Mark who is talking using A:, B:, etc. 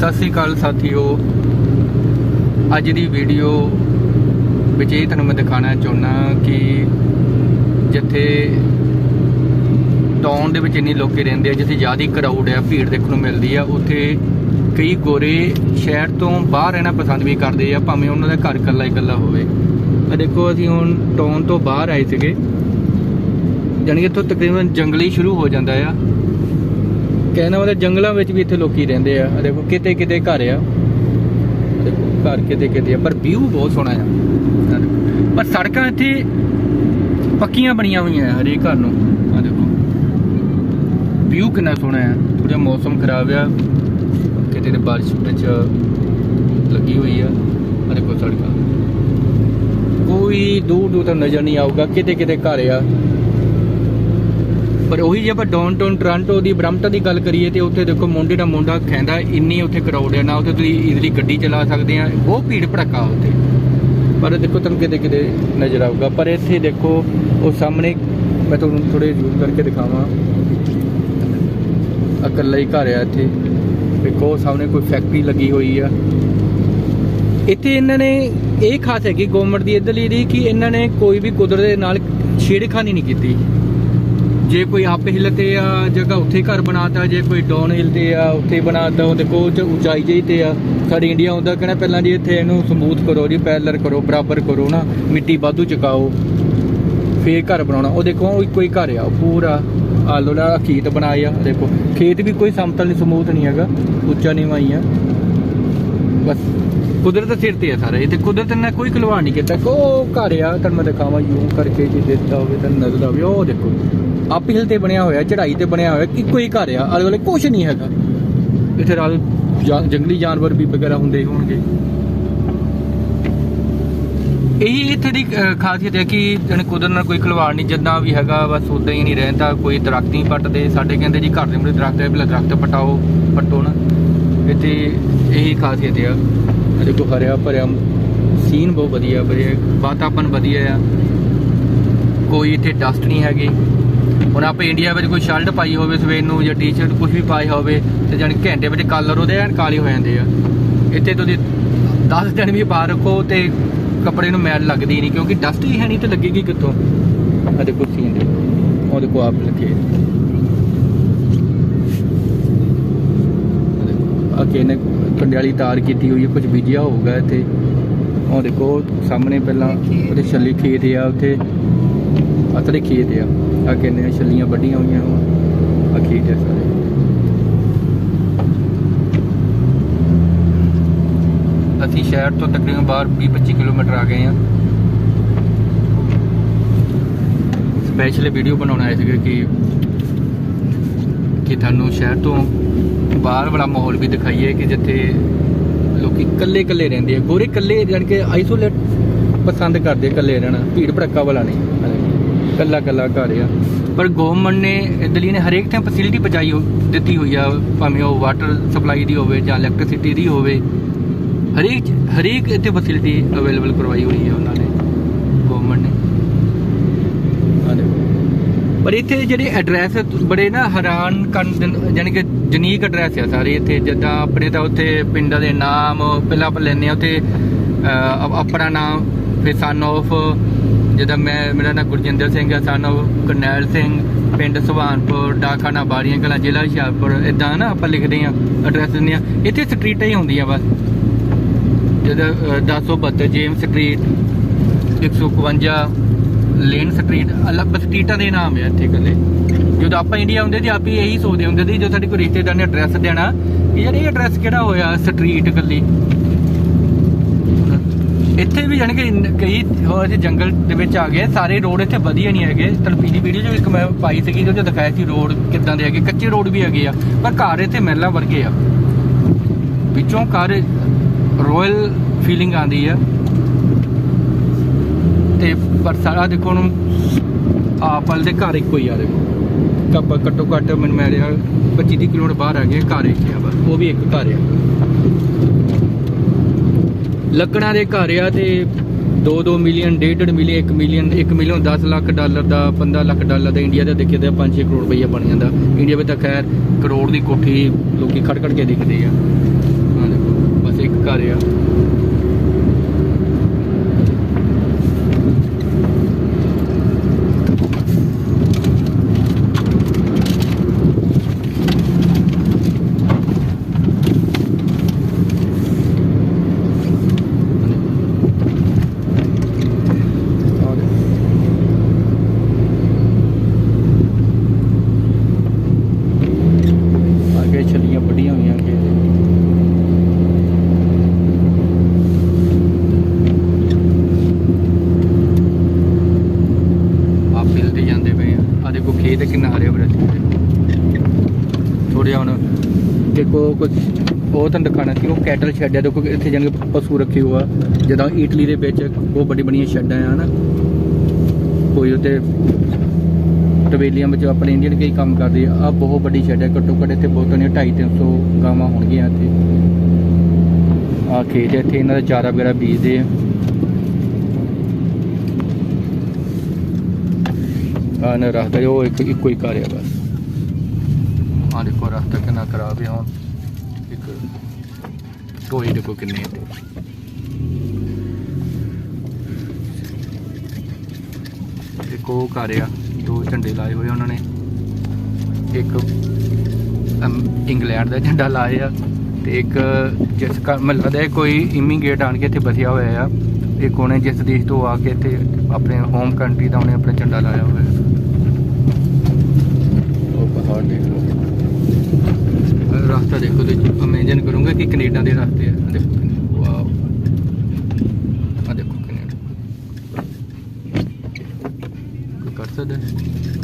A: ਸਤਿ ਸ੍ਰੀ ਅਕਾਲ ਸਾਥੀਓ। ਅੱਜ ਦੀ ਵੀਡੀਓ ਵਿੱਚ ਇਹ ਤੁਹਾਨੂੰ ਮੈਂ ਦਿਖਾਣਾ ਚਾਹੁੰਦਾ ਕਿ ਜਿੱਥੇ ਟਾਊਨ ਦੇ ਵਿੱਚ ਇੰਨੀ ਲੋਕੀ ਰਹਿੰਦੇ ਆ, ਜਿੱਥੇ ਜ਼ਿਆਦਾ ਕਰਾਊਡ ਆ, ਭੀੜ ਦੇਖਣ ਨੂੰ ਮਿਲਦੀ ਆ, ਉੱਥੇ ਕਈ ਗੋਰੇ ਸ਼ਹਿਰ ਤੋਂ ਬਾਹਰ ਰਹਿਣਾ ਪਸੰਦ ਵੀ ਕਰਦੇ ਆ, ਭਾਵੇਂ ਉਹਨਾਂ ਦਾ ਘਰ ਇਕੱਲਾ ਇਕੱਲਾ ਹੋਵੇ। ਆ ਦੇਖੋ, ਅਸੀਂ ਹੁਣ ਟਾਊਨ ਤੋਂ ਬਾਹਰ ਆਏ ਸੀਗੇ। ਜਾਣੀ ਕਿ ਇੱਥੋਂ ਤਕਰੀਬਨ ਜੰਗਲੀ ਸ਼ੁਰੂ ਹੋ ਜਾਂਦਾ ਆ। ਕਹਿਣਾ ਮਤਲਬ ਜੰਗਲਾਂ ਵਿੱਚ ਵੀ ਇੱਥੇ ਲੋਕੀ ਰਹਿੰਦੇ ਆ। ਆਹ ਦੇਖੋ ਕਿਤੇ ਕਿਤੇ ਘਰ ਆ। ਦੇਖੋ ਘਰ ਕਿਤੇ ਕਿਤੇ ਆ। ਪਰ ਵਿਊ ਬਹੁਤ ਸੋਹਣਾ ਆ। ਪਰ ਸੜਕਾਂ ਇੱਥੇ ਪੱਕੀਆਂ ਬਣੀਆਂ ਹੋਈਆਂ ਆ ਹਰੇਕ ਘਰ ਨੂੰ। ਆ ਦੇਖੋ। ਵਿਊ ਕਿੰਨਾ ਸੋਹਣਾ ਆ। ਥੋੜਾ ਮੌਸਮ ਖਰਾਬ ਆ। ਕਿਤੇ ਤੇ ਬਾਰਿਸ਼ ਵਿੱਚ ਲੱਗੀ ਹੋਈ ਆ। ਆ ਦੇਖੋ ਸੜਕਾਂ। ਕੋਈ ਦੂਰ ਦੂਰ ਤੱਕ ਨਜ਼ਰ ਨਹੀਂ ਆਊਗਾ। ਕਿਤੇ ਕਿਤੇ ਘਰ ਆ। ਪਰ ਉਹੀ ਜੇ ਆਪਾਂ ਡਾਊਨਟਾਊਨ ਟੋਰਾਂਟੋ ਦੀ ਬ੍ਰੈਂਪਟਨ ਦੀ ਗੱਲ ਕਰੀਏ ਤੇ ਉੱਥੇ ਦੇਖੋ ਮੁੰਡੇ ਦਾ ਮੁੰਡਾ ਖੈਂਦਾ ਇੰਨੀ ਉੱਥੇ ਕਰਾਊਡ ਹੈ, ਨਾ ਉੱਥੇ ਤੁਸੀਂ ਈਜ਼ੀਲੀ ਗੱਡੀ ਚਲਾ ਸਕਦੇ ਆ, ਬਹੁਤ ਭੀੜ ਭੜਕਾ ਉੱਥੇ। ਪਰ ਦੇਖੋ ਤੁਹਾਨੂੰ ਕਿਤੇ ਕਿਤੇ ਨਜ਼ਰ ਆਊਗਾ, ਪਰ ਇੱਥੇ ਦੇਖੋ ਉਹ ਸਾਹਮਣੇ, ਮੈਂ ਤੁਹਾਨੂੰ ਥੋੜੇ ਜ਼ੂਮ ਕਰਕੇ ਦਿਖਾਵਾਂ। ਆਹ ਇਕੱਲਾ ਹੀ ਘਰ ਆ ਇੱਥੇ। ਦੇਖੋ ਸਾਹਮਣੇ ਕੋਈ ਫੈਕਟਰੀ ਲੱਗੀ ਹੋਈ ਆ। ਇੱਥੇ ਇਹਨਾਂ ਨੇ ਇਹ ਖਾਸ ਹੈਗੀ ਗਵਰਨਮੈਂਟ ਦੀ, ਇਧਰਲੀ ਦੀ ਕਿ ਇਹਨਾਂ ਨੇ ਕੋਈ ਵੀ ਕੁਦਰਤ ਦੇ ਨਾਲ ਛੇੜਖਾਨੀ ਨਹੀਂ ਕੀਤੀ। ਜੇ ਕੋਈ ਅਪ ਹਿੱਲ ਤੇ ਆ ਜਗ੍ਹਾ ਉੱਥੇ ਘਰ ਬਣਾਤਾ, ਜੇ ਕੋਈ ਡਾਊਨ ਹਿੱਲ ਤੇ ਆ, ਉੱਥੇ ਬਣਾਤਾ ਉਹ ਦੇਖੋ 'ਚ ਉਚਾਈ ਜਿਹੀ ਤੇ ਆ, ਸਾਡੇ ਇੰਡੀਆ ਹੁੰਦਾ ਕਹਿੰਦਾ ਪਹਿਲਾਂ ਜੀ ਇੱਥੇ ਇਹਨੂੰ ਸਮੂਥ ਕਰੋ ਜੀ ਪੈਲਰ ਕਰੋ, ਬਰਾਬਰ ਕਰੋ ਨਾ, ਮਿੱਟੀ ਵਾਧੂ ਚਕਾਓ। ਫੇਰ ਘਰ ਬਣਾਉਣਾ, ਉਹ ਦੇਖੋ, ਉਹ ਘਰ ਆ ਪੂਰਾ ਆਲੋ ਦਾ ਖੇਤ ਬਣਾਇਆ, ਦੇਖੋ, ਖੇਤ ਵੀ ਕੋਈ ਸਮਤਲ ਨਹੀਂ ਸਮੂਥ ਨਹੀਂ ਹੈਗਾ, ਉੱਚਾ ਨੀਵਾਂ ਹੀ ਆ। ਬਸ, ਕੁਦਰਤ ਦੇ ਸਿਰ ਤੇ ਆ ਸਾਰਾ, ਇਹ ਤੇ ਕੁਦਰਤ ਨੇ ਕੋਈ ਖਿਲਵਾੜ ਨਹੀਂ ਕੀਤਾ, ਕੋ ਘਰ ਆ, ਤੁਹਾਨੂੰ ਮੈਂ ਦਿਖਾਵਾਂ, ਯੂੰ ਕਰਕੇ ਜੇ ਦਿੱਤਾ ਹੋਵੇ, ਤਾਂ ਨਜ਼ਰ ਆਵੇ, ਉਹ ਦੇਖੋ। ਅਪ ਹਿਲ ਤੇ ਬਣਿਆ ਹੋਇਆ, ਚੜ੍ਹਾਈ ਤੇ ਬਣਿਆ ਹੋਇਆ ਇੱਕੋ ਹੀ ਘਰ ਆ ਆਲੇ ਵਾਲੇ ਕੁਝ ਨਹੀਂ ਹੈਗਾ। ਇੱਥੇ ਰਾਤ ਜੰਗਲੀ ਜਾਨਵਰ ਵੀ ਵਗੈਰਾ ਹੁੰਦੇ ਹੋਣਗੇ। ਇਹੀ ਇੱਥੇ ਦੀ ਖਾਸੀਅਤ ਹੈ ਕਿ ਜਣ ਕੁਦਰਤ ਨਾਲ ਕੋਈ ਖਲਵਾੜ ਨਹੀਂ, ਜਿੱਦਾਂ ਵੀ ਹੈਗਾ, ਬਸ ਉਦਾਂ ਹੀ ਨਹੀਂ ਰਹਿੰਦਾ, ਕੋਈ ਦਰਖਤ ਨਹੀਂ ਪੱਟਦੇ। ਸਾਡੇ ਕਹਿੰਦੇ ਜੀ ਘਰ ਦੇ ਮੂਹਰੇ ਦਰਖਤ ਹੈ, ਪਹਿਲਾਂ ਦਰਖਤ ਪਟਾਓ, ਪੱਟੋ ਨਾ। ਇੱਥੇ ਇਹੀ ਖਾਸੀਅਤ ਆ। ਦੇਖੋ, ਹਰਿਆ ਭਰਿਆ ਸੀਨ ਬਹੁਤ ਵਧੀਆ ਵਧੀਆ ਵਾਤਾਵਰਨ ਵਧੀਆ ਆ। ਕੋਈ ਇੱਥੇ ਡਸਟ ਨਹੀਂ ਹੈਗੀ। ਹੁਣ ਆਪਾਂ ਇੰਡੀਆ ਵਿੱਚ ਕੋਈ ਸ਼ਰਟ ਪਾਈ ਹੋਵੇ ਸਵੇਰ ਨੂੰ ਜਾਂ ਟੀ-ਸ਼ਰਟ ਕੁਝ ਵੀ ਪਾਈ ਹੋਵੇ ਤੇ ਜਾਣੀ ਘੰਟੇ ਵਿੱਚ ਕਲਰ ਉਹਦੇ ਐਨ ਕਾਲੇ ਹੋ ਜਾਂਦੇ ਆ। ਇੱਥੇ ਤੁਸੀਂ 10 ਦਿਨ ਵੀ ਪਾ ਰੱਖੋ ਤੇ ਕੱਪੜੇ ਨੂੰ ਮੈਲ ਲੱਗਦੀ ਨਹੀਂ ਕਿਉਂਕਿ ਡਸਟ ਹੀ ਹੈ ਨਹੀਂ ਤੇ ਲੱਗੇਗੀ ਕਿੱਥੋਂ? ਆ ਦੇਖੋ ਸੀਨ ਦੇ ਉਹ ਦੇਖੋ ਆਪ ਲਿਖੇ ਆ ਕੇ ਨੇ ਕੰਡਿਆਲੀ ਤਾਰ ਕੀਤੀ ਹੋਈ ਹੈ ਕੁਝ ਬੀਜਿਆ ਹੋਊਗਾ ਇੱਥੇ। ਉਹ ਦੇਖੋ ਸਾਹਮਣੇ ਪਹਿਲਾਂ ਉਹਦੇ ਛੱਲੀ ਖੇਤ ਆ ਉੱਥੇ ਅਤਰੇ ਖੇਤ ਆ। ਆ ਕਿੰਨੇ ਛੱਲੀਆਂ ਵੱਡੀਆਂ ਹੋਈਆਂ ਆ ਖੇਤ ਆ ਸਾਰੇ। ਅਸੀਂ ਸ਼ਹਿਰ ਤੋਂ ਤਕਰੀਬਨ ਬਾਹਰ 20-25 ਕਿਲੋਮੀਟਰ ਆ ਗਏ ਆ। ਸਪੈਸ਼ਲ ਵੀਡੀਓ ਬਣਾਉਣਾ ਆਏ ਸੀਗੇ ਕਿ ਕਿ ਤੁਹਾਨੂੰ ਸ਼ਹਿਰ ਤੋਂ ਬਾਹਰ ਵਾਲਾ ਮਾਹੌਲ ਵੀ ਦਿਖਾਈਏ ਕਿ ਜਿੱਥੇ ਲੋਕੀ ਇਕੱਲੇ ਇਕੱਲੇ ਰਹਿੰਦੇ ਆ। ਗੋਰੇ ਇਕੱਲੇ ਜਾਣ ਕੇ ਆਈਸੋਲੇਟ ਪਸੰਦ ਕਰਦੇ ਇਕੱਲੇ ਰਹਿਣਾ। ਭੀੜ ਭੜੱਕਾ ਵਾਲਾ ਨਹੀਂ। ਇਕੱਲਾ ਇਕੱਲਾ ਘਰ ਆ। ਪਰ ਗਵਰਨਮੈਂਟ ਨੇ ਇਦਲੀ ਨੇ ਹਰੇਕ ਥਾਂ ਫੈਸਿਲਿਟੀ ਪਹੁੰਚਾਈ ਦਿੱਤੀ ਹੋਈ ਆ, ਭਾਵੇਂ ਉਹ ਵਾਟਰ ਸਪਲਾਈ ਦੀ ਹੋਵੇ ਜਾਂ ਇਲੈਕਟ੍ਰਿਸਿਟੀ ਦੀ ਹੋਵੇ। ਹਰੇਕ ਹਰੇਕ ਇੱਥੇ ਫੈਸਿਲਿਟੀ ਅਵੇਲੇਬਲ ਕਰਵਾਈ ਹੋਈ ਹੈ ਉਹਨਾਂ ਨੇ ਗਵਰਨਮੈਂਟ ਨੇ। ਪਰ ਇੱਥੇ ਜਿਹੜੇ ਐਡਰੈਸ ਬੜੇ ਨਾ ਹੈਰਾਨ ਕਰਨ ਯਾਨੀ ਕਿ ਜਨੀਕ ਐਡਰੈਸ ਆ ਸਾਰੇ ਇੱਥੇ। ਜਿੱਦਾਂ ਆਪਣੇ ਤਾਂ ਉੱਥੇ ਪਿੰਡਾਂ ਦੇ ਨਾਮ, ਪਹਿਲਾਂ ਆਪਾਂ ਲੈਂਦੇ ਆ ਉੱਥੇ ਆਪਣਾ ਨਾਮ, ਫਿਰ ਸਨ ਆਫ ਜਿੱਦਾਂ ਮੈਂ, ਮੇਰਾ ਨਾਮ ਗੁਰਜਿੰਦਰ ਸਿੰਘ ਹੈ ਸਨ ਕਰਨੈਲ ਸਿੰਘ, ਪਿੰਡ ਸੁਭਾਨਪੁਰ ਡਾਕਖਾਨਾ ਬਾੜੀਆਂ ਕਲਾਂ, ਜ਼ਿਲ੍ਹਾ ਹੁਸ਼ਿਆਰਪੁਰ ਇਦਾਂ ਨਾ ਆਪਾਂ ਲਿਖਦੇ ਆ ਐਡਰੈਸ ਦਿੰਦੇ ਆ ਇੱਥੇ ਸਟਰੀਟਾਂ ਹੀ ਹੁੰਦੀਆਂ ਬਸ। ਜਿਹਦਾ 1072 ਜੇਮ ਸਟਰੀਟ 151 ਲੇਨ ਸਟਰੀਟ ਅਲੱਗ ਸਟਰੀਟਾਂ ਦੇ ਨਾਮ ਹੈ ਇੱਥੇ ਇਕੱਲੇ। ਜਦੋਂ ਆਪਾਂ ਇੰਡੀਆ ਹੁੰਦੇ ਸੀ, ਆਪ ਹੀ ਇਹੀ ਸੋਚਦੇ ਹੁੰਦੇ ਸੀ, ਜਦੋਂ ਸਾਡੇ ਕੋਈ ਰਿਸ਼ਤੇਦਾਰ ਨੇ ਐਡਰੈਸ ਦੇਣਾ ਕਿ ਯਾਰ ਇਹ ਐਡਰੈਸ ਕਿਹੜਾ ਹੋਇਆ ਸਟਰੀਟ ਇਕੱਲੀ? ਇੱਥੇ ਵੀ ਜਾਣੀ ਕਿ ਕਈ ਹੋਰ ਜੰਗਲ ਦੇ ਵਿੱਚ ਆ ਗਏ, ਸਾਰੇ ਰੋਡ ਇੱਥੇ ਵਧੀਆ ਨਹੀਂ ਹੈਗੇ। ਤਲਪੀਲੀ ਵੀਡੀਓ 'ਚ ਇੱਕ ਮੈਂ ਪਾਈ ਸੀਗੀ ਜਿਹਦੇ ਦਿਖਾਇਆ ਸੀ ਰੋਡ ਕਿੱਦਾਂ ਦੇ ਹੈਗੇ। ਕੱਚੇ ਰੋਡ ਵੀ ਹੈਗੇ ਆ, ਪਰ ਘਰ ਇੱਥੇ ਮਹਿਲਾਂ ਵਰਗੇ ਆ। ਵਿੱਚੋਂ ਘਰ ਰਾਇਲ ਫੀਲਿੰਗ ਆਉਂਦੀ ਆ। ਤੇ ਪਰ ਸਾਰਾ ਦੇਖੋ ਨੂੰ ਆਪਲ ਦੇ ਘਰ ਇੱਕੋ ਹੀ ਆ ਦੇਖੋ। ਕੱਪ ਘੱਟੋ ਘੱਟ ਮੈਨੂੰ ਮੈਂ ਰਿਹਾ 25 30 ਕਿਲੋਮੀਟਰ ਬਾਹਰ ਆ ਗਏ ਘਰ ਇੱਕ ਆ ਉਹ ਵੀ ਇੱਕ ਘਰ ਆ। ਲੱਕੜਾਂ ਦੇ ਘਰ ਆ ਤੇ 2-2 million 1.5 million 1 million 1 million 10 lakh dollar ਦਾ 15 ਲੱਖ ਡਾਲਰ ਦਾ ਇੰਡੀਆ ਦਾ ਦੇਖੀਏ ਤਾਂ 5-6 ਕਰੋੜ ਰੁਪਈਆ ਬਣ ਜਾਂਦਾ। ਇੰਡੀਆ ਵਿੱਚ ਤਾਂ ਖੈਰ ਕਰੋੜ ਦੀ ਕੋਠੀ ਲੋਕੀ ਖੜ ਖੜ ਕੇ ਦੇਖਦੇ ਆ। ਹਾਂ ਦੇਖੋ, ਬਸ ਇੱਕ ਘਰ ਆ ਅੱਗੇ ਛੱਲੀਆਂ ਅੱਗੇ ਆ ਫਿਲਦੇ ਜਾਂਦੇ ਪਏ ਆ। ਆ ਦੇਖੋ ਖੇਤ ਕਿੰਨਾ ਹਰਿਆ ਭਰਿਆ ਸੀ। ਥੋੜ੍ਹਾ ਹੁਣ ਦੇਖੋ ਕੁਝ ਉਹ ਤੁਹਾਨੂੰ ਦਿਖਾਣਾ ਸੀ ਉਹ ਕੈਟਲ ਸ਼ੈੱਡ ਆ। ਦੇਖੋ ਇੱਥੇ ਜਾਨ ਕੇ ਪਸ਼ੂ ਰੱਖੇ ਹੋਆ ਜਦੋਂ ਇਟਲੀ ਦੇ ਵਿੱਚ ਬਹੁਤ ਵੱਡੀ ਬੜੀਆਂ ਸ਼ੈੱਡਾਂ ਆ ਨਾ ਕੋਈ ਉੱਤੇ ਟਵੇਲੀਆਂ ਵਿੱਚ ਆਪਣੇ ਇੰਡੀਅਨ ਕਈ ਕੰਮ ਕਰਦੇ ਆ ਆ ਬਹੁਤ ਵੱਡੀ ਸ਼ੈੱਡ ਹੈ, ਘੱਟੋ ਘੱਟ ਇੱਥੇ ਬਹੁਤ ਨੇ 250 300 ਗਾਵਾਂ ਹੋਣਗੀਆਂ ਇੱਥੇ। ਆ ਖੇਤ ਇੱਥੇ ਇਹਨਾਂ ਦਾ ਚਾਰਾ ਵਗੈਰਾ ਬੀਜਦੇ ਆ। ਆ ਨਾ ਰਸਤਾ ਉਹ ਇੱਕ, ਇੱਕੋ ਹੀ ਘਰ ਆ ਬਸ। ਆ ਦੇਖੋ, ਰਸਤਾ ਕਿੰਨਾ ਖਰਾਬ ਹੈ ਹੁਣ। ਇੱਕ ਟੋਏ ਦੇਖੋ ਕਿੰਨੇ ਇੱਥੇ। ਇੱਕ ਉਹ ਘਰ ਆ। ਦੋ ਝੰਡੇ ਲਾਏ ਹੋਏ ਉਹਨਾਂ ਨੇ। ਇੱਕ ਇੰਗਲੈਂਡ ਦਾ ਝੰਡਾ ਲਾਇਆ ਤੇ ਇੱਕ ਜਿਸ ਮੈਨੂੰ ਲੱਗਦਾ ਹੈ ਕੋਈ ਇਮੀਗ੍ਰੇਟ ਆਣ ਕੇ ਇੱਥੇ ਬਸਿਆ ਹੋਇਆ ਆ। ਇੱਕ ਉਹਨੇ ਜਿਸ ਦੇਸ਼ ਤੋਂ ਆ ਕੇ ਇੱਥੇ ਆਪਣੇ ਹੋਮ ਕੰਟਰੀ ਦਾ ਉਹਨੇ ਆਪਣਾ ਝੰਡਾ ਲਾਇਆ ਹੋਇਆ। ਉਹ ਪਹਾੜ ਦੇਖ ਲਓ। ਆਹ ਰਸਤਾ ਦੇਖੋ ਤੇ ਇਮੇਜਿਨ ਕਰੂੰਗਾ ਕਿ ਕੈਨੇਡਾ ਦੇ ਰਸਤੇ ਆ। ਦੇਖੋ ਕਿੰਨੇ- ਵਾਓ ਆ ਦੇਖੋ